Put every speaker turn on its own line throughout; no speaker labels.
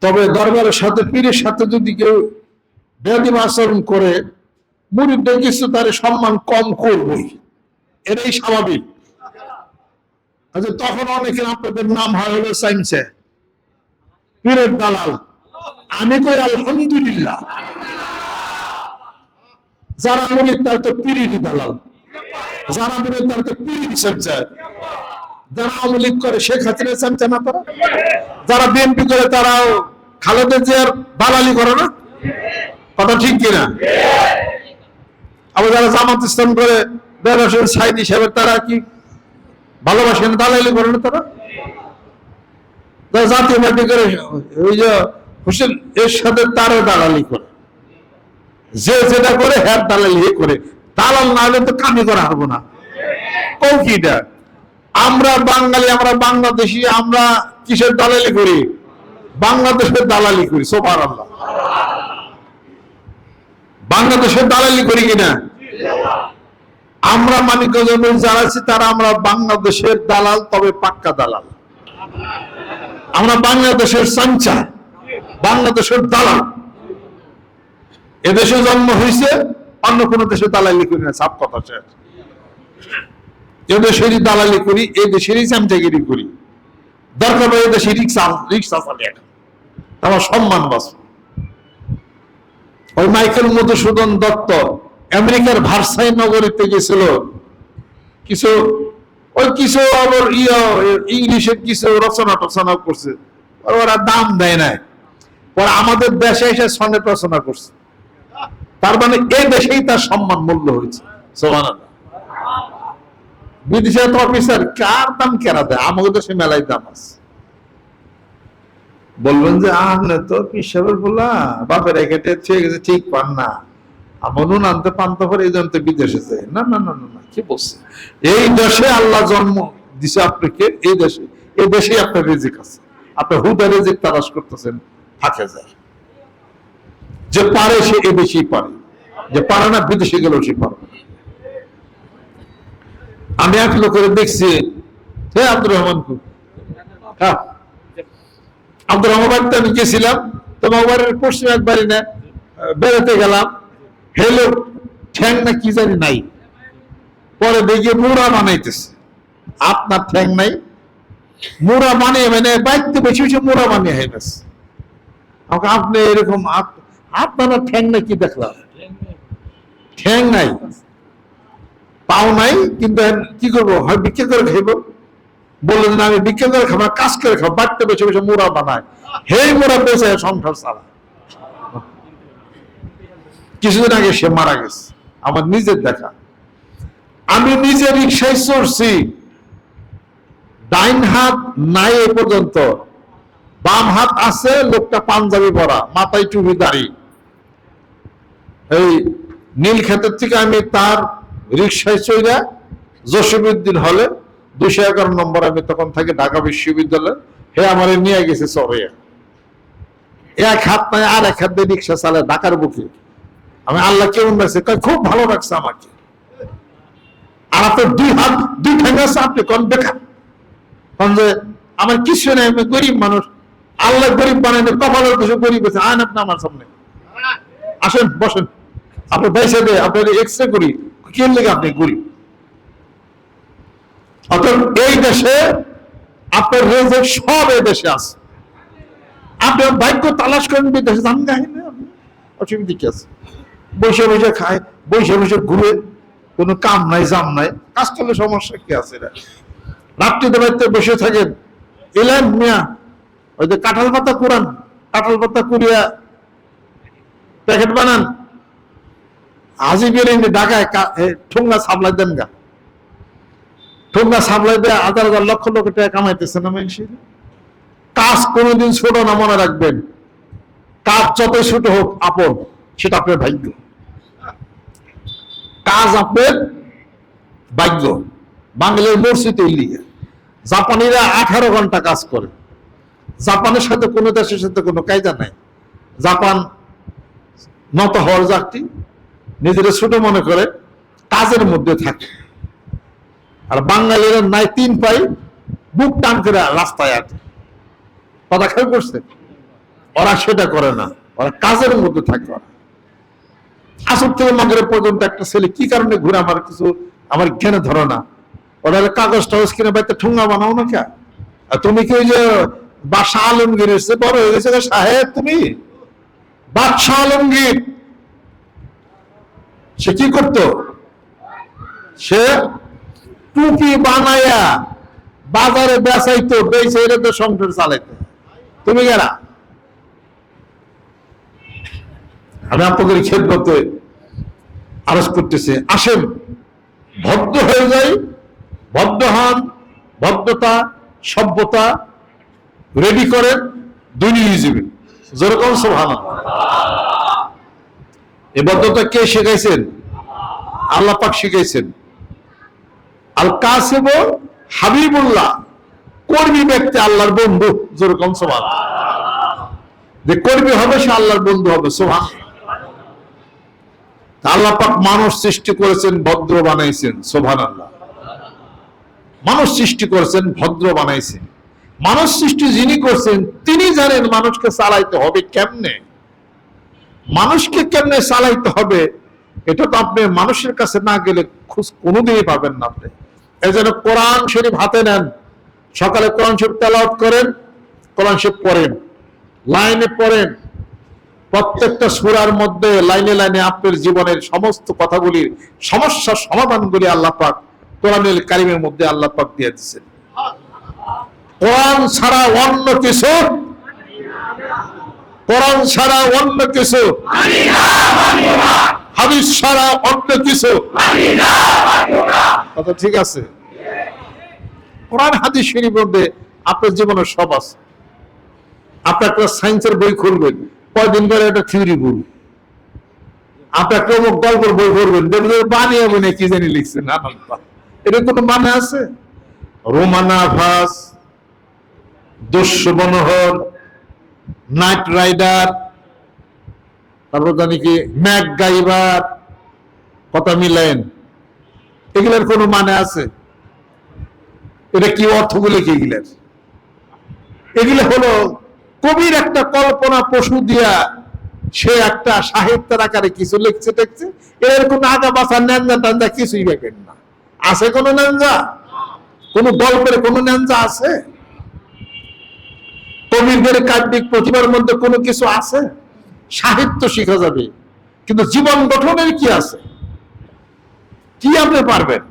তবে দরবারের সাথে, পীরের সাথে যদি কেউ বেদিম আচরণ করে, মুরিদদের কিছু তার সম্মান কম করবই। এটাই স্বাভাবিক। আচ্ছা তখন অনেকের আপনাদের নাম হয় সাইন্সে। পীরের দালাল। আমি কই আলহামদুলিল্লাহ। যারা মুরিদ, তার তো পীরেরই দালাল। যারা মুরিদ, তার তো পীরের সামচা যারা আওয়ামী লীগ করে, শেখ হাসিনা যারা বিএনপি করে, তারাও দালালি করে না? কথা ঠিক কিনা? আবার যারা জামাত ইসলাম করে সাইদ হিসাবে তারা কি ভালোবাসেন, দালালি করে না তারা? যারা জাতীয় পার্টি করে, ওই যে হোসেন এর সাথে তারও দালালি করে। যে যেটা করে হ্যাঁ দালালি করে। দালাল না হলে তো কামি করা হবে না। কৌকিটা। আমরা বাঙালি, আমরা বাংলাদেশি, আমরা কিসের দালালি করি? বাংলাদেশের দালালি করি সোপার আল্লাহ বাংলাদেশের দালালি করি কিনা? আমরা মানিকগঞ্জ যারা আছি, তারা আমরা বাংলাদেশের দালাল, তবে পাক্কা দালাল। আমরা বাংলাদেশের সঞ্চা বাংলাদেশের দালাল। এদেশে জন্ম হয়েছে অন্য কোন দেশে দালালি করি না সাপ কথা, শেষ। এদেশেরই দালালি করি, এই দেশেরই চামচাগিরি করি। দরকার পড়ে এদেশে রিক্সা রিক্সা চালে আমার সম্মান বাঁচ ওই মাইকেল মধুসূদন দত্ত আমেরিকার ভারসাই নগরীতে গেছিল। কিছু, ওই কিছু আবার ইয়া, ইংলিশের কিছু রচনা টচনা করছে। ওরা দাম দেয় নাই। পরে আমাদের দেশে এসে সনেট রচনা করছে। তার মানে এই দেশেই তার সম্মান মূল্য হয়েছে। সোহানা বিদেশে তো অফিসার কার দাম কেনা দেয়? আমাদের দেশে মেলায় দাম আছে। বলবেন যে আপনি তো পিসাবের বলা, বাপের একেটে ঠিক ঠিক পান না। আনতে পানতে পারে এই তো বিদেশে যায়। না না না না কি বলছে? এই দেশে আল্লাহ জন্ম দিছে আপনাকে, এই দেশে এই দেশে আপনার রিজিক আছে। আপনি হুদা রিজিক তালাশ করতেছেন, থাকে যায়। যে পারে সে এ বেশি পারে। যে পারে না, বিদেশে গেলেও সে পারবে না। আমি এক লোকের দেখছি। হে আব্দুর রহমান হ্যাঁ। আব্দুর রহমান বাড়িতে আমি গেছিলাম তোমার বাড়ির পশ্চিম এক বাড়ি না, বেড়াতে গেলাম। হেলো, ঠ্যাং না কি জানি নাই। পরে দেখি মুড়া বানাইতেছে। আপনার ঠ্যাং নাই। মুড়া বানিয়ে মানে বাড়িতে বেশি বেশি মুড়া বানিয়ে হয়ে গেছে আমাকে আপনি এরকম আপ- আপনার ঠ্যাং নাই কি দেখলাম? ঠ্যাং নাই। পাও নাই, কিন্তু কি করব? হয় ভিক্ষা করে খাইবো। বললেন না, আমি ভিক্ষা করে খাব কাজ করে খাব, বাড়তে বসে বসে মোড়া বানায়। হেই মোড়া বেঁচে সংসার চালা কিছুদিন আগে সে মারা গেছে। আমার নিজের দেখা। আমি নিজে রিক্সায় চড়ছি। ডাইন হাত নাই এ পর্যন্ত। বাম হাত আছে, লোকটা পাঞ্জাবি পরা, মাথায় টুপি দাড়ি। এই নীল ক্ষেতের থেকে আমি তার রিক্সায় চইরা জসিমুদ্দিন হলে দুশো এগারো নম্বর আমি তখন থাকি ঢাকা বিশ্ববিদ্যালয়, হে আমার নিয়ে গেছে চরে এক হাত নাই আর এক হাত দিয়ে রিক্সা চালায় ঢাকার বুকে। আমি আল্লাহ কেমন লাগছে খুব ভালো লাগছে আমাকে। আর আপনার দুই হাত, দুই ঠ্যাং আছে, আপনি কোন বেকার? যে আমার কিছু নেই, আমি গরিব মানুষ। আল্লাহ গরিব বানাইলে কপালের কিছু গরিব আছে আন আপনি আমার সামনে। আসেন, বসেন। আপনি পয়সা দিয়ে আপনার এক্স রে করি। কি লেগে আপনি গরিব অতএব এই দেশে আপনার রেজেক সব এই দেশে আছে। আপনি ভাগ্য তালাশ করেন, বিদেশে অসুবিধা কি আছে? বসে বসে খায়, বসে বসে ঘুরে, কোনো কাম নাই, জাম নাই। কাজ করলে সমস্যা কি আছে এটা? রাত্রিতে বাড়িতে বসে থাকেন। এলেন মিয়া, ওই যে কাঁঠাল পাতা কুরান কাঁঠাল পাতা কুড়িয়া প্যাকেট বানান। হাজি বেরিয়ে ঢাকায় ঠোঙ্গা সাপ্লাই দেন গা। ঠোঙ্গা সাপ্লাই হাজার হাজার লক্ষ লক্ষ টাকা কামাইতেছে না কাজ কোনোদিন ছোট না মনে রাখবেন। কাজ যতই ছোট হোক আপন, সেটা আপনার ভাগ্য। কাজ আপনার ভাগ্য। বাঙালির মসজিদে জাপানিরা আঠারো ঘণ্টা কাজ করে। জাপানের সাথে কোনো দেশের সাথে কোনো কায়দা নাই। জাপান নত হওয়ার যাত্রী নিজেরা ছোট মনে করে, কাজের মধ্যে থাকে। আর বাঙালিরা নাই তিন পাই বুক টান করে রাস্তায় আছে কথা খেয়াল করছে? ওরা সেটা করে না। ওরা কাজের মধ্যে থাকে ওরা। আসর থেকে মগরের পর্যন্ত একটা ছেলে কি কারণে ঘুরে আমার কিছু, আমার জ্ঞানে ধরো না? ওরা কাগজ টাগজ কিনে বাড়িতে ঠুঙ্গা বানাও না কে? আর তুমি কি ওই যে বাদশাহ আলমগীর এসে বড় হয়ে গেছে সাহেব তুমি? বাদশাহ আলমগীর। সে কি করতো? সে টুপি বানায়া বাজারে বেচাইতো, বেচে তো সংসার চালাইতো। তুমি গেলা? আমি আপনাদের খেদমতে আরজ করতেছি। আসেন, ভদ্র হয়ে যাই, ভদ্র হন, ভদ্রতা, সভ্যতা রেডি করেন দুনিয়ে যাবেন। যেরকম সোহান ভদ্রতা কে শিখাইছেন? আল্লাহ পাক শিখাইছেন। আল কাসেব হাবিবুল্লাহ, কর্মী ব্যক্তি আল্লাহর বন্ধু, যেরকম সোহান যে কর্মী হবে সে আল্লাহর বন্ধু হবে আল্লাহ পাক মানুষ সৃষ্টি করেছেন, ভদ্র বানাইছেন সোভান আল্লাহ। মানুষ সৃষ্টি করেছেন, ভদ্র বানাইছেন। মানুষ সৃষ্টি যিনি করছেন, তিনি জানেন মানুষকে চালাইতে হবে কেমনে? মানুষকে কেমনে চালাইতে হবে, এটা তো আপনি মানুষের কাছে না গেলে খোঁজ কোনোদিনই পাবেন না আপনি। এই জন্য কোরআন শরীফ হাতে নেন, সকালে কোরআন শরীফ তেলাওয়াত করেন, কোরআন শরীফ পড়েন, লাইনে পড়েন। প্রত্যেকটা সুরার মধ্যে লাইনে লাইনে আপনার জীবনের সমস্ত কথাগুলির সমস্যার সমাধানগুলি আল্লাহ পাক কোরআনুল কারিমের মধ্যে আল্লাহ পাক দিয়ে দিচ্ছেন কোরআন ছাড়া অন্য কিছু কোরআন ছাড়া অন্য কিছু। হাদিস ছাড়া অন্য কিছু। কথা ঠিক আছে। কোরআন, হাদিস শরীফের মধ্যে আপনার জীবনে সব আছে। আপনি একটা সায়েন্সের বই খুলবেন, কয়দিন পরে একটা থিওরি বই আপনি একটা অমুক গল্পের বই দেখবেন বানিয়ে বনে কি জানি লিখছেন এটা কোনো মানে আছে? রোমানা ভাস দস্যু মনোহর নাইট রাইডার, তারপর জানি কি ম্যাক গাইবার কথা মিলেন এগুলোর কোনো মানে আছে? এটা কি অর্থগুলো কি এগুলার? এগুলো হলো কবির একটা কল্পনা পশু দিয়া সে একটা সাহিত্যের আকারে কিছু লিখছে টেখছে এর কোন আগা বাসা ন্যাঞ্জা টাঞ্জা কিছুই দেখেন না। আছে কোন ন্যাঞ্জা কোন গল্পের কোনো ন্যাঞ্জা আছে? কবিদের কাব্যিক প্রতিভার মধ্যে কোনো কিছু আছে? সাহিত্য শিখা যাবে। কিন্তু জীবন গঠনের কি আছে? কি আপনি পারবেন?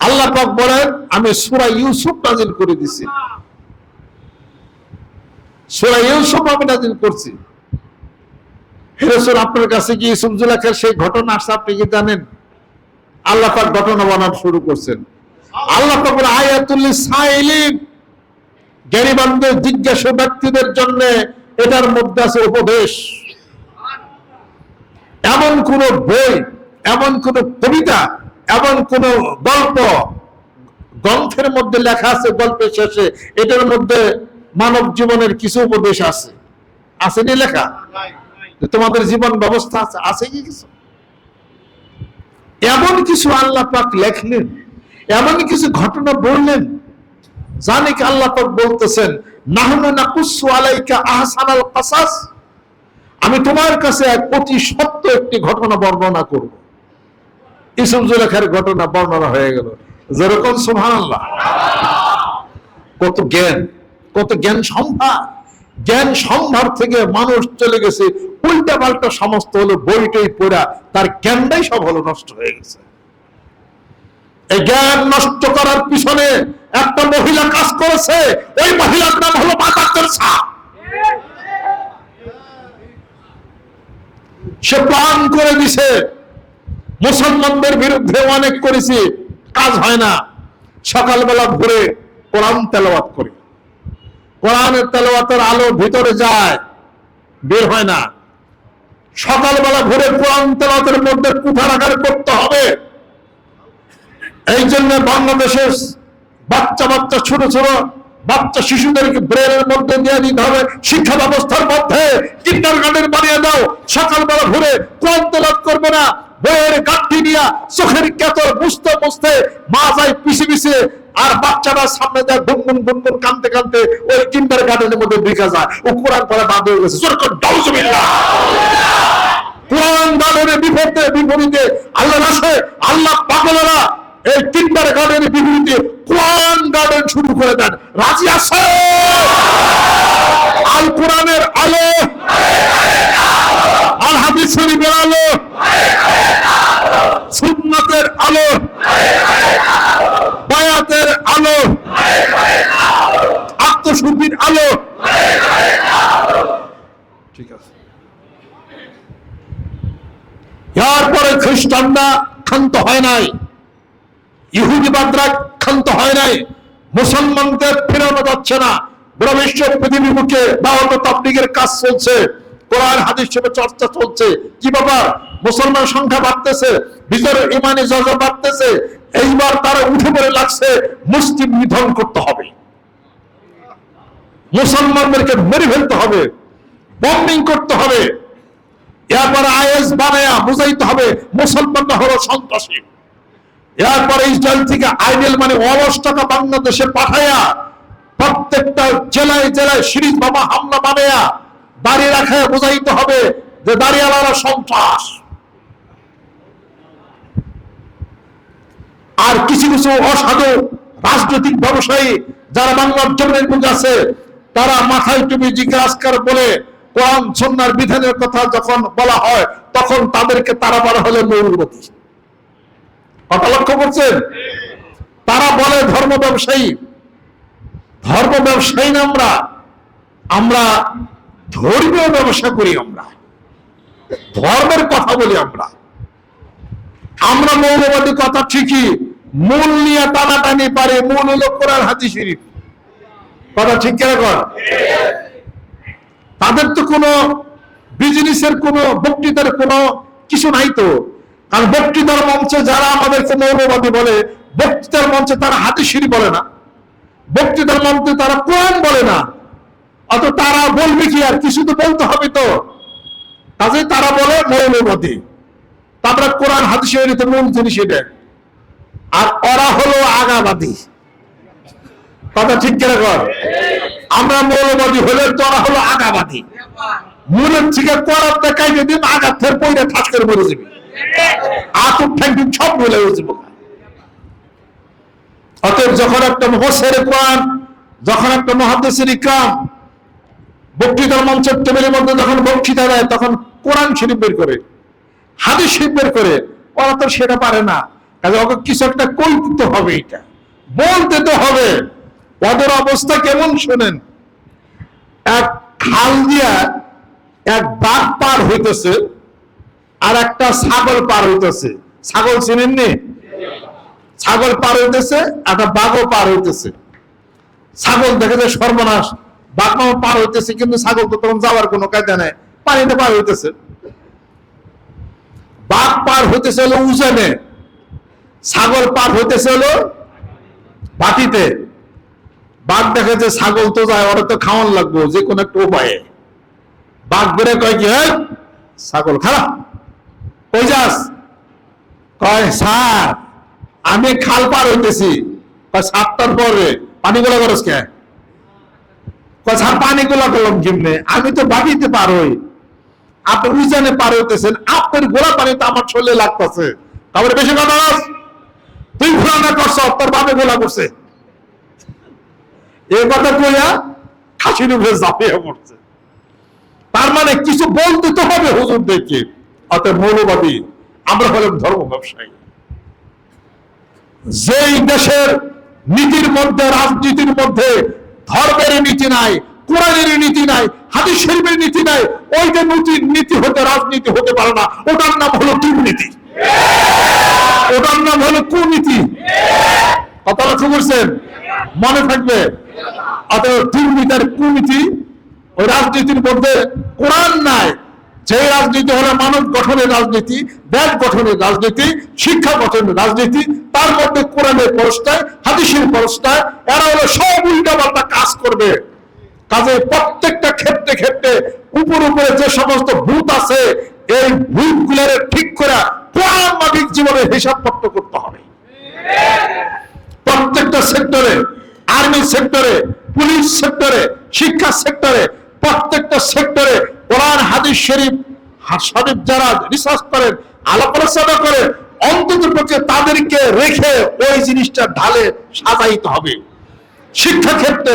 আল্লাহ পাক বলেন, আমি সুরা ইউসুফ নাজিল করে দিছি। সুরা ইউসুফ আমি নাজিল করছি। হেরেসুল আপনার কাছে কি ইউসুফ জুলাখের সেই ঘটনা আসছে আপনি কি জানেন? আল্লাহ পাক ঘটনা বানানো শুরু করছেন। আল্লাহ পাক বলে আয়াতুল সাইলিন জ্ঞানীবানদের জিজ্ঞাসা ব্যক্তিদের জন্য এটার মধ্যে আছে উপদেশ। এমন কোন বই, এমন কোন কবিতা, এমন কোন গল্প, গ্রন্থের মধ্যে লেখা আছে গল্পের শেষে, এটার মধ্যে মানব জীবনের কিছু উপদেশ আছে। আছে আসেনি লেখা? তোমাদের জীবন ব্যবস্থা আছে আছে কি কিছু? এমন কিছু আল্লাহ পাক লেখলেন, এমন কিছু ঘটনা বললেন জানি কি আল্লাহ পাক বলতেছেন, নাহনু নাকুসু আলাইকা আহসানাল কাসাস। আমি তোমার কাছে এক অতি সত্য একটি ঘটনা বর্ণনা করব। ইসুফ জুলেখার ঘটনা বর্ণনা হয়ে গেল। যেরকম সুবহানাল্লাহ, কত জ্ঞান কত জ্ঞান সম্ভার। জ্ঞান সম্ভার থেকে মানুষ চলে গেছে উল্টা পাল্টা সমস্ত হলো বইটই পড়া, তার জ্ঞানটাই সব হলো নষ্ট হয়ে গেছে। এই জ্ঞান নষ্ট করার পিছনে একটা মহিলা কাজ করেছে, ওই মহিলার নাম হলো সে প্লান করে দিছে, মুসলমানদের বিরুদ্ধে অনেক করেছি, কাজ হয় না। সকালবেলা ভোরে কোরআন তেলাওয়াত করি। কোরআনের তেলাওয়াতের আলো ভিতরে যায়, বের হয় না। সকালবেলা ভোরে কোরআন তেলাওয়াতের মধ্যে কুঠার আকার করতে হবে। এই জন্য বাংলাদেশের বাচ্চা বাচ্চা, ছোট ছোট বাচ্চা শিশুদেরকে ব্রেনের মধ্যে দিয়ে দিতে হবে। শিক্ষা ব্যবস্থার মধ্যে কিন্ডার গার্ডেন বানিয়ে দাও। সকালবেলা কোরআন তেলাওয়াত করবে না। বইয়ের নিয়া চোখের কেতর বুঝতে বুঝতে মা যায় পিছে পিছে আর বাচ্চারা সামনে যায় গুনগুন গুনগুন কানতে কানতে ওই কিন্ডার গার্ডেনের মধ্যে ঢুকে যায়। ও কোরআন পড়া বাদ হয়ে গেছে। কোরআন গার্ডেনের বিপরীতে বিপরীতে আল্লাহ রাসে আল্লাহ পাগলেরা এই কিন্ডার গার্ডেনের বিপরীতে কোরআন গার্ডেন শুরু করে দেন। রাজি আছে? আল কোরআনের আলো। আল হাদিস শরীফের আলো। সুন্নাতের আলো। বায়াতের আলো। আত্মশুদ্ধির আলো। ঠিক আছে। এরপরে খ্রিস্টানরা ক্ষান্ত হয় নাই। ইহুদিবাদরা ক্ষান্ত হয় নাই। মুসলমানদের ফেরানো যাচ্ছে না। পুরো বিশ্ব পৃথিবীর মুখে দাওয়াত তাবলীগের কাজ চলছে। কোরআন, হাদিস হিসেবে চর্চা চলছে। কি বাবা মুসলমান সংখ্যা বাড়তেছে, ভিতরে ইমানি জজা বাড়তেছে। এইবার তারা উঠে পড়ে লাগছে, মুসলিম নিধন করতে হবে। মুসলমানদেরকে মেরে ফেলতে হবে বম্বিং করতে হবে। এরপরে আইএস বানায়া বুঝাইতে হবে, মুসলমানরা হলো সন্ত্রাসী। এরপরে ইসরায়েল থেকে আইডিয়াল মানে অলস টাকা বাংলাদেশে পাঠায়া প্রত্যেকটা জেলায় জেলায় সিরিজ বাবা, হামলা বানায়া দাঁড়িয়ে রাখায় বুঝাইতে হবে যে দাঁড়িয়ালারা সন্ত্রাস। আর কিছু কিছু অসাধু রাজনৈতিক ব্যবসায়ী যারা বাংলার জমিনের বুঝে আছে, তারা মাথায় টুপি জিজ্ঞাসকার বলে কোরআন সন্ন্যার বিধানের কথা যখন বলা হয়, তখন তাদেরকে তারা বলা হলে মৌলবতী কথা লক্ষ্য করছেন? তারা বলে ধর্ম ব্যবসায়ী। ধর্ম ব্যবসায়ী না আমরা? আমরা ধর্মীয় ব্যবসা করি আমরা। ধর্মের কথা বলি আমরা। আমরা মৌলবাদী কথা ঠিকই। মূল নিয়ে টানা টানাটানি পারে মূল হলো কোরআন হাতি শরীফ। কথা ঠিক কেন কর তাদের তো কোনো বিজনেসের কোনো বক্তৃতার কোনো কিছু নাই তো। কারণ বক্তৃতার মঞ্চে যারা আমাদেরকে মৌলবাদী বলে বক্তৃতার মঞ্চে তারা হাতি সিঁড়ি বলে না। বক্তৃতার মঞ্চে তারা কোরআন বলে না। অত তারা বলবে কি আর? কিছু তো বলতে হবে তো? কাজে তারা বলে মৌলবাদী। তারপরে কোরআন হাতি সিঁড়িতে মূল জিনিস এটা। আর ওরা হলো আগাবাদী। কথা ঠিক করে কর? আমরা মৌলবাদী হলে তোরা হলো আগাবাদী। মূলের থেকে করার দেখাই যদি আঘাত ফের পইরে ঠাস করে মরে যাবি। আতুর ঠ্যাঙ্কি সব বলে যাব অতএব যখন একটা মহসের কোরআন, যখন একটা মহাদেশের ইকরাম বক্তৃতার মঞ্চের টেবিলের মধ্যে যখন বক্তৃতা দেয়, তখন কোরআন শরীফ বের করে, হাদিস শরীফ বের করে, ওরা তো সেটা পারে না। কাজে ওকে কিছু একটা কই হবে এটা। বলতে তো হবে। ওদের অবস্থা কেমন শোনেন? এক খাল দিয়া এক বাঘ পার হইতেছে আর একটা ছাগল পার হইতেছে। ছাগল চিনেননি? ছাগল পার হইতেছে একটা বাঘও পার হইতেছে। ছাগল দেখে যে সর্বনাশ বাঘ পার হইতেছে কিন্তু ছাগল তো তখন যাওয়ার কোনো কায়দা নেই পানিতে পার হইতেছে। বাঘ পার হইতেছে হলো উজানে। ছাগল পার হইতেছে হলো বাটিতে। বাঘ দেখে যে ছাগল তো যায় ওরা তো খাওয়ান লাগবো যে কোনো একটা উপায়ে। বাঘ বেড়ে কয় কি "এই, ছাগল খারাপ। আমি খাল পার হইতেছি। সাতটার পরে পানি গোলা করস কে? পানি গোলা করলাম কেমনে? আমি তো বাটিতে পার হই। আপনি উজানে পার হইতেছেন। আপনার গোলা পানি তো আমার শরীরে লাগতেছে। তারপরে বেশি তুই ঘোরা না করছ, তোর বাপে গোলা করছে। এ কথা কইয়া খাসির উপরে ঝাঁপিয়ে পড়ছে। তার মানে কিছু বলতে তো হবে হুজুর দেখে অতএব মৌলবাদী, আমরা হলাম ধর্ম ব্যবসায়ী। যেই দেশের নীতির মধ্যে, রাজনীতির মধ্যে ধর্মের নীতি নাই, কোরআনের নীতি নাই, হাদিস শরীফের নীতি নাই ওইটা নীতি নীতি হতে রাজনীতি হতে পারে না, ওটার নাম হলো দুর্নীতি। ওটার নাম হলো কুনীতি। কথা লক্ষ্য করছেন মনে থাকবে? অতএব দুর্নীতির কুনীতি, ওই রাজনীতির মধ্যে কোরআন নাই যে রাজনীতি হলো মানব গঠনের রাজনীতি দেশ গঠনের রাজনীতি, শিক্ষা গঠনের রাজনীতি, তার মধ্যে কোরআনের পরস্তায়, হাদিসের পরস্তায়, এরা হলো সব উল্টা পাল্টা কাজ করবে। কাজে প্রত্যেকটা ক্ষেত্রে ক্ষেত্রে উপর উপরে যে সমস্ত ভূত আছে, এই ভূত ঠিক করে কোরআন মাফিক জীবনের হিসাবপত্র করতে হবে। প্রত্যেকটা সেক্টরে, আর্মি সেক্টরে, পুলিশ সেক্টরে, শিক্ষা সেক্টরে, প্রত্যেকটা সেক্টরে শরীফ শরীফ যারা রিসার্চ করেন আলাপ আলোচনা করে অন্তত পক্ষে তাদেরকে রেখে ওই জিনিসটা ঢালে সাজাইতে হবে। শিক্ষা ক্ষেত্রে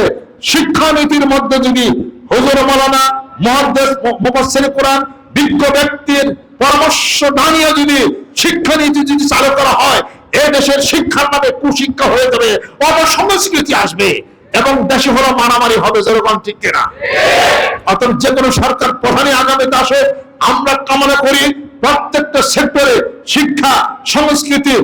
শিক্ষানীতির মধ্যে যদি হজর মৌলানা মহাদ্দেশ মুফাসসির কোরআন, বিজ্ঞ ব্যক্তির পরামর্শ দাঁড়িয়ে যদি শিক্ষানীতি যদি চালু করা হয়, এ দেশের শিক্ষার নামে কুশিক্ষা হয়ে যাবে অপসংস্কৃতি আসবে। এবং দেশে হলো মারামারি হবে যেরকম ঠিক কিনা? অর্থাৎ যে কোনো সরকার প্রধানই আগামীতে আসে আমরা কামনা করি প্রত্যেকটা সেক্টরে শিক্ষা, সংস্কৃতি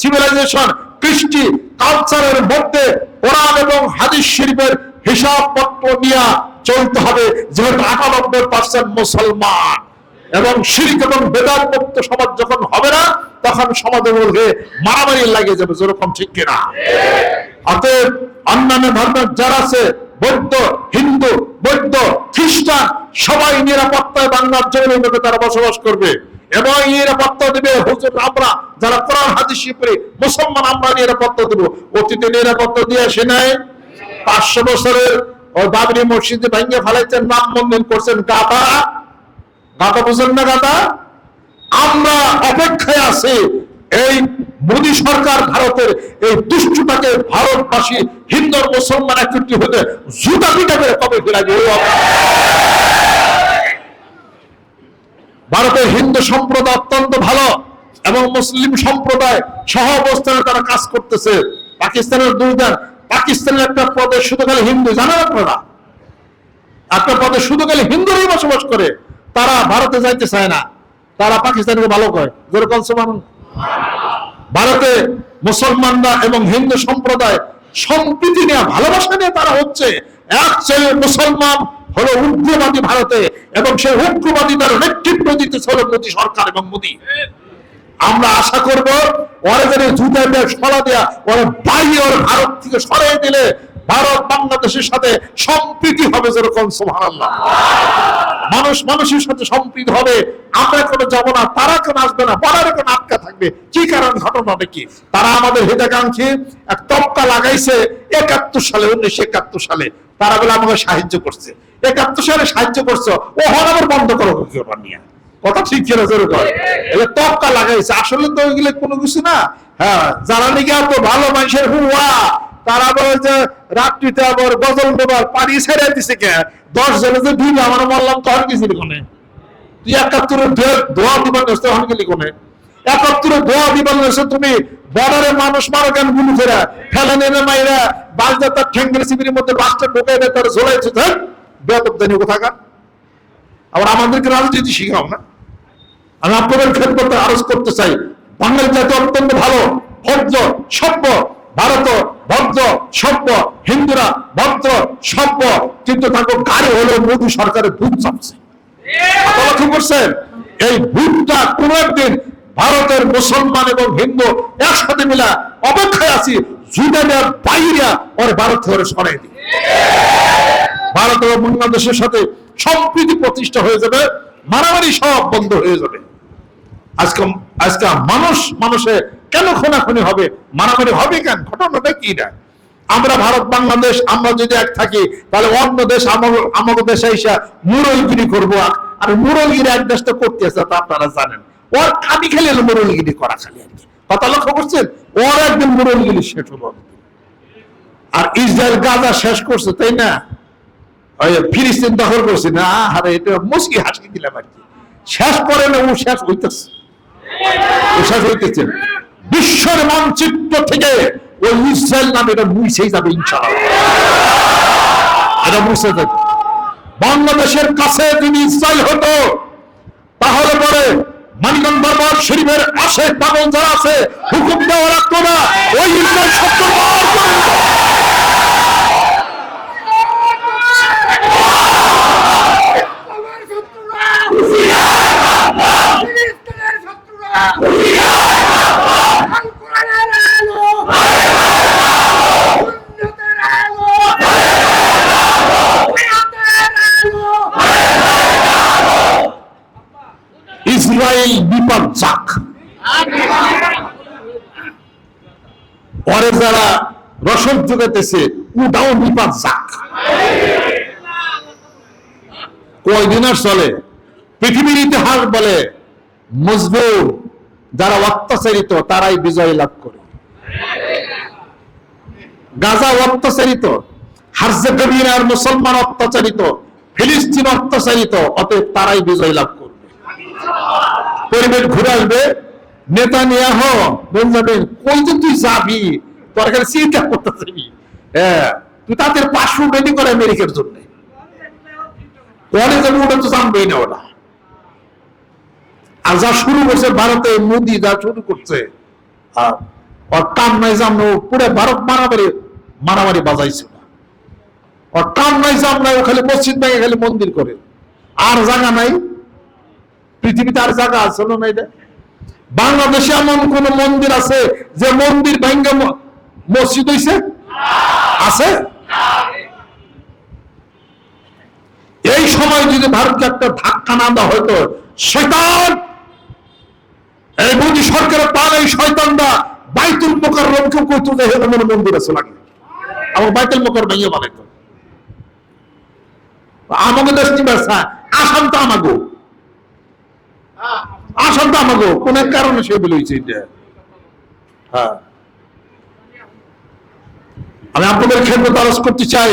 সিভিলাইজেশন কৃষ্টি কালচারের মধ্যে কোরআন এবং হাদিস শরীফের হিসাবপত্র নিয়ে চলতে হবে, যেহেতু আটানব্বই পার্সেন্ট মুসলমান। এবং শিরিক এবং বেদাত মুক্ত সমাজ যখন হবে না তখন সমাজের মধ্যে মারামারি লাগে যাবে, যেরকম ঠিক কিনা। অতএব অন্যান্য ধর্মের যারা আছে, বৌদ্ধ, হিন্দু, বৌদ্ধ, খ্রিস্টান, সবাই নিরাপত্তায় বাংলার জমিনের মধ্যে তারা বসবাস করবে। এবং নিরাপত্তা দেবে, হুজুর, আমরা যারা কোরআন, হাদিস শিখবে মুসলমান, আমরা নিরাপত্তা দেব। অতীতে নিরাপত্তা দিয়ে আসে নাই। পাঁচশো বছরের বাবরি মসজিদে ভেঙে ফেলাইছেন নাম মন্দির করছেন গাদা গাদা বুঝেন না গাদা আমরা অপেক্ষায় আছি এই মোদী সরকার ভারতের এই দুষ্টটাকে ভারতবাসী, হিন্দু মুসলমান একত্রিত হতে জুতা পিটা করে কবে ফেরাবে ভারতের হিন্দু সম্প্রদায় অত্যন্ত ভালো এবং মুসলিম সম্প্রদায় সহ অবস্থানে তারা কাজ করতেছে। পাকিস্তানের দুই দেন পাকিস্তানের একটা প্রদেশ শুধু খালি হিন্দু, জানেন আপনারা? একটা পদে শুধু খালি হিন্দুরাই বসবাস করে, তারা ভারতে যাইতে চায় না। তারা পাকিস্তানকে ভালো কয়। যেরকম সমান, ভারতে মুসলমানরা এবং হিন্দু সম্প্রদায় সম্প্রীতি নিয়ে ভালোবাসা নিয়ে তারা হচ্ছে এক ছেলে মুসলমান হলো উগ্রবাদী ভারতে এবং সেই উগ্রবাদী তার নেতৃত্ব দিতেছে হলো মোদী সরকার এবং মোদী। আমরা আশা করব, ওরা যদি জুতা দিয়ে সরা দেয়া, ওরা বাইরে ওর ভারত থেকে সরাই দিলে ভারত বাংলাদেশের সাথে সম্প্রীতি হবে যেরকম, সুবহানাল্লাহ। মানুষ মানুষের সাথে সম্প্রীত হবে, আমরা কোনো যাব না, তারা কেন আসবে না, বলার কেন আটকা থাকবে। কি কারণ ঘটনাটা কি? তারা আমাদের হিতাকাঙ্ক্ষী, এক তপকা লাগাইছে, একাত্তর সালে, উনিশশো একাত্তর সালে। তারা বলে, আমাকে সাহায্য করছে। একাত্তর সালে সাহায্য করছে, ও হন আবার বন্ধ করো নিয়ে। কথা ঠিক ছিল কর তপকা লাগাইছে, আসলে তো ওইগুলো কোনো কিছু না। হ্যাঁ যারা নাকি এত ভালো মানুষের হুয়া। তারা বলে যে, রাত্রিতে আবার গজল দেবার পানি ছেড়ে দিছে কে? দশ জনে যে দুই আমার মারলাম, তখন গেছিলি কোনে তুই একাত্তরের দোয়া দিবার নেস, তখন গেলি কোনে? একাত্তরের দোয়া দিবার নেস তুমি বর্ডারে মানুষ মারো কেন গুলি ফেরা ফেলে নেনে মাইরা বাসটা তার ঠেঙ্গের শিবিরের মধ্যে বাসটা ঢুকে দেয়, তার ঝোলাইছে ধর বেতব জানি কোথাকার। আবার আমাদেরকে রাজনীতি শিখাও না। আমি আপনাদের ক্ষেত্রে আরজ করতে চাই, বাঙালি জাতি অত্যন্ত ভালো, ভদ্র, সভ্য, ভারত ভদ্র, সভ্য, হিন্দুরা ভদ্র, সভ্য, কিন্তু তাকে গাড়ি হলো মোদী সরকারের ভূত চাপছে। করছেন এই ভূতটা কোন একদিন ভারতের মুসলমান এবং হিন্দু একসাথে মিলা অপেক্ষায় আছি ওর ভারত ধরে সরাই দিই। ভারত এবং বাংলাদেশের সাথে সম্প্রীতি প্রতিষ্ঠা হয়ে যাবে, মারামারি সব বন্ধ হয়ে যাবে। আজকে আজকে মানুষ মানুষে কেন খোনাখুনি হবে? মারামারি হবে কেন? ঘটনাটা কি না? আমরা ভারত, বাংলাদেশ, আমরা যদি এক থাকি, তাহলে অন্য দেশ আমাদের দেশে এসে মুরলগিরি করব আর মুরলগিরি এক দেশটা করতে আছে, তা আপনারা জানেন। ওর কাটি খেলে মুরলগিরি করা খালি আর কি। কথা লক্ষ্য করছেন? ওর একদিন মুরলগিরি শেষ হলো। আর ইসরায়েল গাজা শেষ করছে, তাই না? ওই ফিলিস্তিন দখল করছে না? আরে এটা মুসকি হাসি দিলাম আর কি। শেষ করে না, ও শেষ হইতেছে। শেষ হইতেছে। বিশ্বের মানচিত্র থেকে ওই ইসরায়েল নামে এটা মুছেই যাবে এটা মুছে যাবে। বাংলাদেশের কাছে যদি ইসরায়েল হতো, তাহলে পরে মানিকগঞ্জ দরবার, শরীফের আশে পাগল যারা আছে, হুকুম দেওয়া রাখতো না ওই ইসরায়েল সত্য বার করে দিত।
আমার শত্রুরা ফিলিস্তিনের শত্রুরা আল কোরআনের আলো সুন্নতের আলো হায়াতের আলো
ইসরায়েল বিপদ যাক পরে যারা যোগাতেছে উটাও নিপাত যাক। কয়দিন আর চলে? পৃথিবীর ইতিহাস বলে, মজবুর যারা অত্যাচারিত, তারাই বিজয় লাভ করে। গাজা অত্যাচারিত হার্জেগোভিনা আর মুসলমান অত্যাচারিত, ফিলিস্তিন অত্যাচারিত, অতএব তারাই বিজয় লাভ করবে। পরিবেশ ঘুরে আসবে নেতা নিয়ে হ বেঞ্জামিন, কই যে তুই যাবি? তোর এখানে চিন্তা করতে যাবি। হ্যাঁ। তুই তাদের পাঁচশো রেডি করে আমেরিকার জন্য। আর যা শুরু করছে ভারতে, মোদি যা শুরু করছে, আর পুরো ভারত মারামারি মারামারি বাজাইছে নাই খালি মসজিদ ভেঙে খালি মন্দির করে। আর জায়গা নাই। পৃথিবীতে আর জায়গা আছে না এটা বাংলাদেশে এমন কোন মন্দির আছে যে মন্দির ভেঙ্গে মসজিদ হইছে? আছে? এই সময় যদি ভারতকে একটা ধাক্কা না দেওয়া হতো, শয়তান, এই মোদী সরকারের পাল শয়তানরা বাইতুল মোকার রমকে কইতো যে মন্দির আছে লাগে। আমার বাইতুল মোকার ভেঙে বানাইতো। আমাকে দেশ নিবাসা আসাম তো আমাগো। আসাম তো আমাগো। কোন কারণে সে বলেছে এটা। হ্যাঁ। আমি আপনাদের ক্ষেত্রে তারস করতে চাই।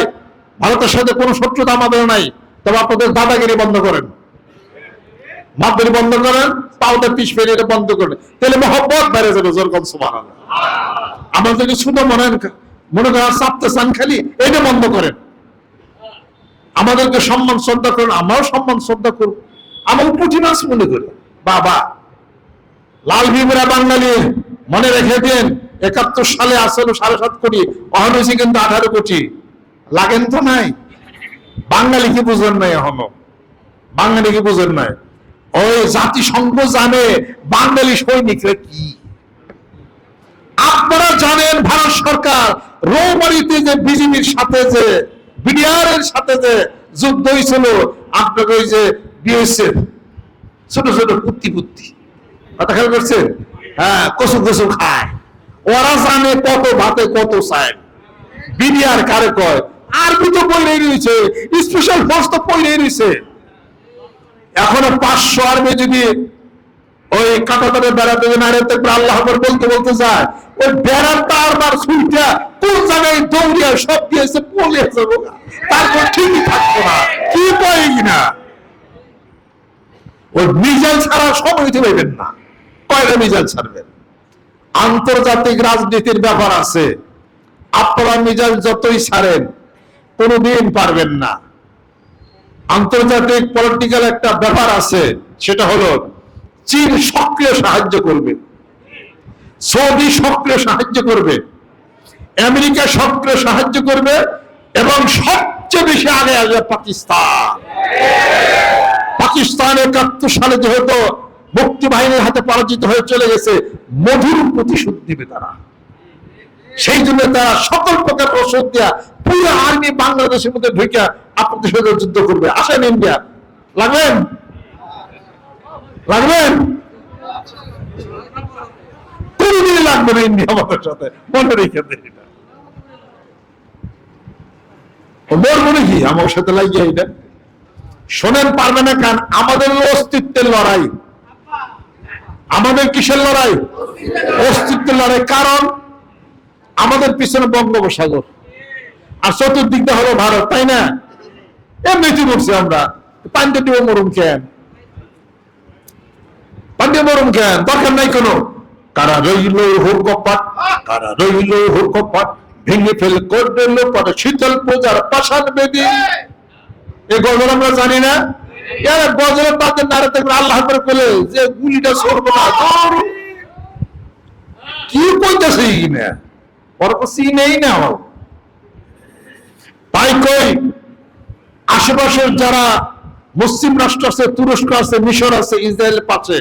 ভারতের সাথে কোনো শত্রুতা আমাদের নাই। তবে আপনাদের দাদাগিরি বন্ধ করেন। মাপদারি বন্ধ করেন, পাউডার পিস ফেলে বন্ধ করেন। তাহলে মহব্বত বেড়ে যাবে যেরকম সুমান আমাদেরকে শুধু মনে মনে করেন চাপতে চান খালি, এটা বন্ধ করেন। আমাদেরকে সম্মান শ্রদ্ধা করেন, আমরাও সম্মান শ্রদ্ধা করুন। আমার পুঁটি মাছ মনে করি। বাবা, লাল বিমরা বাঙালি, মনে রেখে দিন। একাত্তর সালে আসলে সাড়ে সাত কোটি, অহন হয়েছে কিন্তু আঠারো কোটি। লাগেন তো নাই? বাঙালি কি বুঝেন নাই এখনও? বাঙালি কি বুঝেন নাই? ওই জাতিসংঘ জানে বাঙালি সৈনিকরা কি? আপনারা জানেন ভারত সরকার রৌমারিতে যে বিজেপির সাথে যে বিডিআর এর সাথে যে যুদ্ধ হয়েছিল, আপনাকে ওই যে বিএসএফ, ছোট ছোট পুত্তি পুত্তি। কথা খেয়াল করছেন? হ্যাঁ কচু কচু খায়। ওরা জানে কত ভাতে কত চায় বিডিআর কারে কয়, আরবি তো পড়েই রয়েছে স্পেশাল ফোর্স তো পড়েই রয়েছে। এখনও পাঁচশো আর্মি যদি ওই কাটাতারে বেড়াতে যে নাড়াতে আল্লাহ বলতে বলতে যায়, ওই বেড়াটা আর সুইটা কোন জায়গায় দৌড়িয়া সব দিয়েছে পলিয়েছে বোকা। তারপর ঠিকই থাকতো না, কি পাই কিনা? ওই মিজাইল ছাড়া সময় দিতে পারবেন না। কয়টা মিজাইল ছাড়বেন? আন্তর্জাতিক রাজনীতির ব্যাপার আছে। আপনারা মিজাজ যতই ছাড়েন, কোনোদিন পারবেন না। আন্তর্জাতিক পলিটিক্যাল একটা ব্যাপার আছে, সেটা হলো চীন সক্রিয় সাহায্য করবে। সৌদি সক্রিয় সাহায্য করবে। আমেরিকা সক্রিয় সাহায্য করবে এবং সবচেয়ে বেশি আগে আসবে পাকিস্তান। পাকিস্তান একাত্তর সালে যেহেতু মুক্তি বাহিনীর হাতে পরাজিত হয়ে চলে গেছে মধুর প্রতিশোধ দিবে তারা। সেই জন্য তারা সকল প্রকার ওষুধ দেয়া পুরো আর্মি বাংলাদেশের মধ্যে ঢুকে আপনাদের সাথে যুদ্ধ করবে। আসেন ইন্ডিয়া। লাগবেন লাগবেন কোনদিনই লাগবে না ইন্ডিয়া আমাদের সাথে। মনে রেখে ও মরবো নাকি আমার সাথে লাগিয়ে এটা। শোনেন পারবে না কান আমাদের অস্তিত্বের লড়াই। আমাদের কিসের লড়াই? অস্তিত্বের লড়াই। কারণ আমাদের পিছনে বঙ্গোপসাগর। আর চতুর্দিকটা হলো ভারত, তাই না? এমনিতে মরছি আমরা পাঞ্জাবি মরুম কেন পাঞ্জাবি মরুম কেন দরকার নাই কোনো। কারা রইল হোক কপাট কারা রইল হোক কপাট ভেঙে ফেল করবে শীতল পূজার পাশান বেদি। এ গজল আমরা জানি না। এরা আল্লাহ করে বলে যে গুলিটা না কি কইতেছে না। তাই কই, আশেপাশের যারা মুসলিম রাষ্ট্র আছে, তুরস্ক আছে, মিশর আছে, ইসরায়েল পাচ্ছে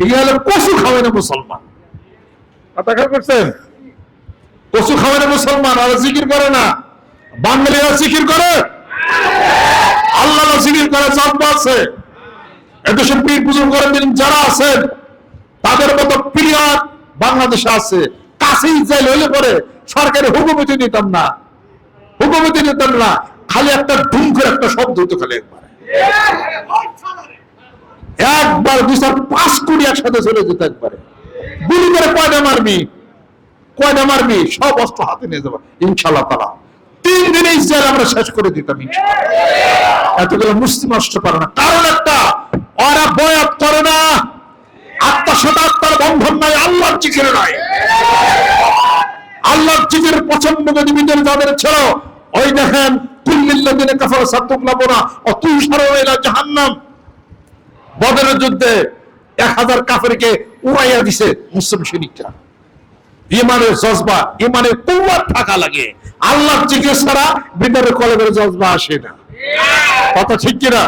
এগুলো কচু খাওয়ায় না মুসলমান। কথা করছেন? কচু খাওয়ায় না মুসলমান আর জিকির করে না। বাঙালিরা জিকির করে? আল্লাহ করে চাপ আছে। পীর পুজো করেন যারা আছেন, তাদের মতো বাংলাদেশে আছে। হইলে পরে সরকারি হুকুমতি দিতাম না। হুকুমতি দিতাম না। খালি একটা করে একটা শব্দ হতো খালি একবার। একবার দুই চার পাঁচ কোটি একসাথে চলে যেত একবারে। গুলি করে কয়টা মারবি? কয়টা মারবি? সব অস্ত্র হাতে নিয়ে যাব। ইনশাল্লাহ তারা তিন দিনে ইসরায়েল আমরা শেষ করে দিতাম ইনশাল্লাহ এতগুলো মুসলিম নষ্ট পারে না। কারণ একটা, ওরা বয়াত করে না। আত্মার সাথে আত্মার বন্ধন নাই, আল্লাহর জিকির নাই। আল্লাহর জিকির পছন্দ যদি ভিতরে যাদের ছিল ওই দেখেন কুল্লিল্লাদিনে কাফার সাতুকলাবনা ও তুই সারা জাহান্নাম। বদরের যুদ্ধে এক হাজার কাফেরকে উড়াইয়া দিছে মুসলিম সৈনিকরা ইমানের জজবা, ইমানের কুয়ার থাকা লাগে। আল্লাহর জিজ্ঞেস ছাড়া ভিতরে কলেবের জজবা আসে না। কথা ঠিক কিনা?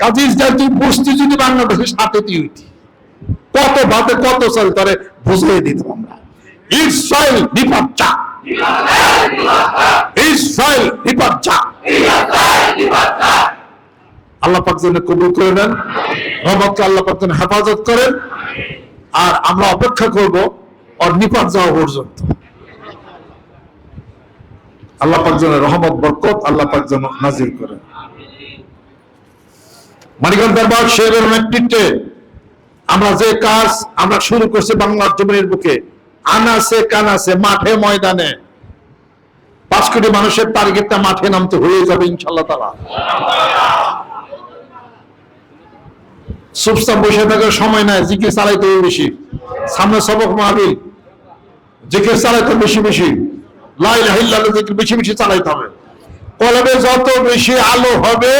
কাজী ইসরায়েল তুই বসতি যদি বাংলাদেশের সাথে তুই কত ভাবে কত সাল তারে বুঝিয়ে দিতাম আমরা। ইসরায়েল বিপর্যা ইসরায়েল আল্লাহ পাক যেন কবুল করে নেন। রহমতকে আল্লাহ পাক যেন হেফাজত করেন। আর আমরা অপেক্ষা করব ওর নিপাত যাওয়া পর্যন্ত। আল্লাহ পাক যেন রহমত, বরকত আল্লাহ পাক যেন নাজির করেন। মানিকগঞ্জ দরবার শেরের নেতৃত্বে আমরা যে কাজ আমরা শুরু করছি বাংলার জমিনের বুকে। আনাসে কানাসে, মাঠে ময়দানে। পাঁচ কোটি মানুষের টার্গেটটা মাঠে নামতে হয়ে যাবে ইনশাল্লাহ তালা চুপচাপ বসে থাকার সময় নাই, জিকির চালাইতে বেশি। সামনে সবক মাহবিল জিকির চালাইতে বেশি বেশি। বেশি বেশি চালাইতে হবে। কলবে যত বেশি আলো হবে,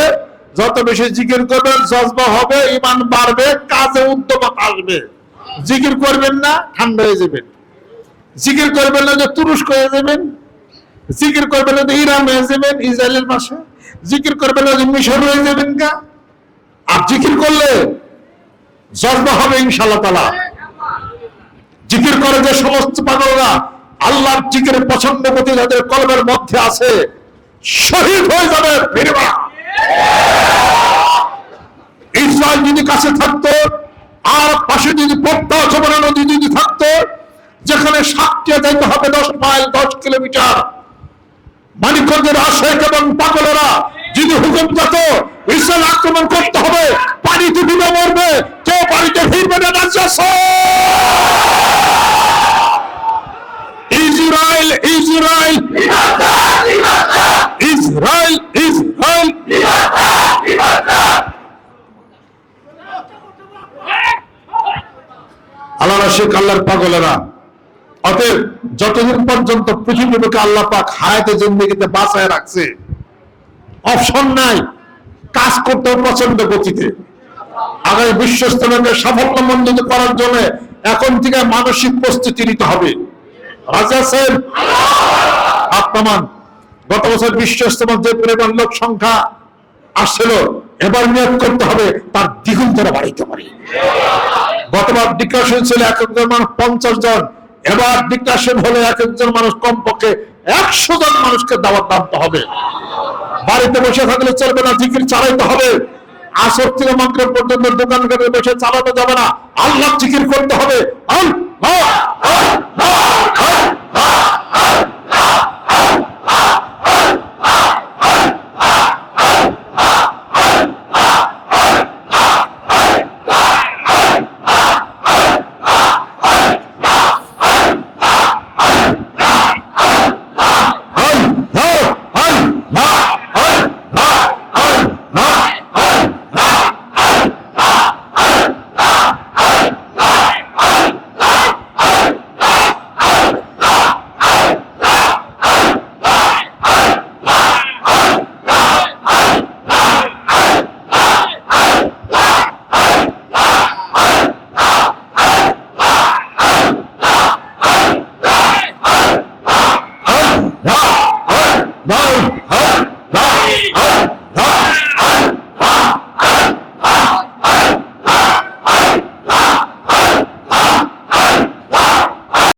যত বেশি জিকির করবেন, জজবা হবে ইমান বাড়বে, কাজে উদ্যমতা আসবে। জিকির করবেন না, ঠান্ডা হয়ে যাবেন। জিকির করবেন না যে তুরস্ক হয়ে যাবেন। জিকির করবেন না যে ইরান হয়ে যাবেন, ইসরায়েলের পাশে। জিকির করবেন না যে মিশর হয়ে যাবেন কা আর জিকির করলে জন্ম হবে ইনশাল্লাহ তালা জিকির করে যে সমস্ত পাগলরা আল্লাহর জিকির পছন্দ প্রতি যাদের কলমের মধ্যে আছে, শহীদ হয়ে যাবে ফিরবা ইসরায়েল যদি কাছে থাকতো, আর পাশে যদি পদ্মা যমুনা নদী যদি থাকতো, যেখানে সাতটিয়া যাইতে হবে, দশ মাইল, দশ কিলোমিটার। মানিকগঞ্জের আশেখ এবং পাগলেরা যদি হুকুম যেত ইসরায়েল আক্রমণ করতে হবে, পানিতে ডুবে মরবে, কেউ পানিতে ফিরবে না রাজ্যাস ইসরায়েল ইসরায়েল। Israel Israel. আল্লাহ শেখ আল্লাহর পাগলেরা। অতএব যতদিন পর্যন্ত পৃথিবীকে আল্লাহ পাক হায়াতে জিন্দিগিতে বাঁচায় রাখছে, অপশন নাই, কাজ করতে প্রচণ্ড গতিতে। আগামী বিশ্বস্তরকে সাফল্য মণ্ডিত করার জন্য এখন থেকে মানসিক প্রস্তুতি নিতে হবে। রাজা সাহেব গত বছর বিশ্বস্তমার যে পরিমাণ লোক সংখ্যা আসছিল। এবার নিয়োগ করতে হবে, তার দ্বিগুণ তারা বাড়াইতে পারি। গতবার ডিক্লারেশন ছিল এক একজন মানুষ পঞ্চাশ জন, এবার ডিক্লারেশন হলে এক একজন মানুষ কমপক্ষে একশো জন মানুষকে দাওয়াত দামতে হবে। বাড়িতে বসে থাকলে চলবে না, জিকির চালাইতে হবে। আসর থেকে পর্যন্ত দোকান ঘাটে বসে চালাতে যাবে না। আল্লাহ জিকির করতে হবে। Ha! Ha! Ha! Ha! Ha!